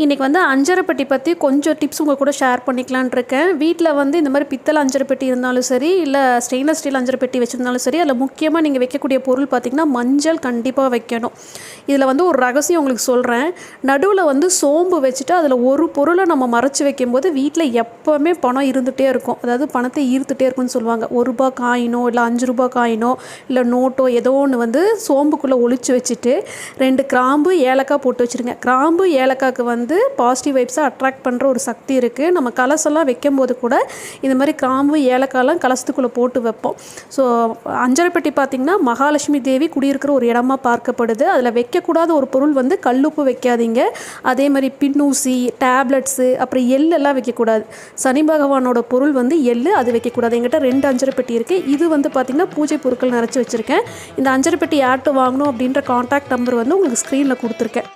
இன்றைக்கி வந்து அஞ்சரைப்பட்டி பற்றி கொஞ்சம் டிப்ஸ் உங்கள் கூட ஷேர் பண்ணிக்கலான் இருக்கேன். வீட்டில் வந்து இந்த மாதிரி பித்தளை அஞ்சரைப்பெட்டி இருந்தாலும் சரி இல்லை ஸ்டெயின்லெஸ் ஸ்டீல் அஞ்சரைப்பெட்டி வச்சுருந்தாலும் சரி அதில் முக்கியமாக நீங்கள் வைக்கக்கூடிய பொருள் பார்த்திங்கன்னா மஞ்சள் கண்டிப்பாக வைக்கணும். இதில் வந்து ஒரு ரகசியம் உங்களுக்கு சொல்கிறேன் நடுவில் வந்து சோம்பு வச்சுட்டு அதில் ஒரு பொருளை நம்ம மறைச்சி வைக்கும்போது வீட்டில் எப்போவுமே பணம் இருந்துகிட்டே இருக்கும். அதாவது பணத்தை ஈர்த்துட்டே இருக்கும்னு சொல்லுவாங்க. ஒரு ரூபா காயினோ இல்லை அஞ்சு ரூபா காயினோ இல்லை நோட்டோ ஏதோ ஒன்று வந்து சோம்புக்குள்ளே ஒழிச்சு வச்சுட்டு ரெண்டு கிராம்பு ஏலக்காய் போட்டு வச்சுருங்க. கிராம்பு ஏலக்காய்க்கு வந்து வந்து பாசிட்டிவ் வைப்ஸை அட்ராக்ட் பண்ணுற ஒரு சக்தி இருக்குது நம்ம கலசெல்லாம் வைக்கும் போது கூட இந்த மாதிரி கிராம்பு ஏலக்காயெல்லாம் கலசத்துக்குள்ளே போட்டு வைப்போம். ஸோ அஞ்சரைப்பட்டி பார்த்திங்கன்னா மகாலட்சுமி தேவி குடியிருக்கிற ஒரு இடமா பார்க்கப்படுது. அதில் வைக்கக்கூடாத ஒரு பொருள் வந்து கல்லுப்பு வைக்காதீங்க. அதே மாதிரி பின்னூசி டேப்லெட்ஸு அப்புறம் எள்ளெல்லாம் வைக்கக்கூடாது. சனி பகவானோட பொருள் வந்து எள்ளு அது வைக்கக்கூடாது. எங்கிட்ட ரெண்டு அஞ்சரைப்பட்டி இருக்குது இது வந்து பார்த்திங்கன்னா பூஜை பொருட்கள் நிறச்சி வச்சுருக்கேன். இந்த அஞ்சரைப்பட்டி யார்ட்டு வாங்கணும் அப்படின்ற காண்டாக்ட் நம்பர் வந்து உங்களுக்கு ஸ்க்ரீனில் கொடுத்துருக்கேன்.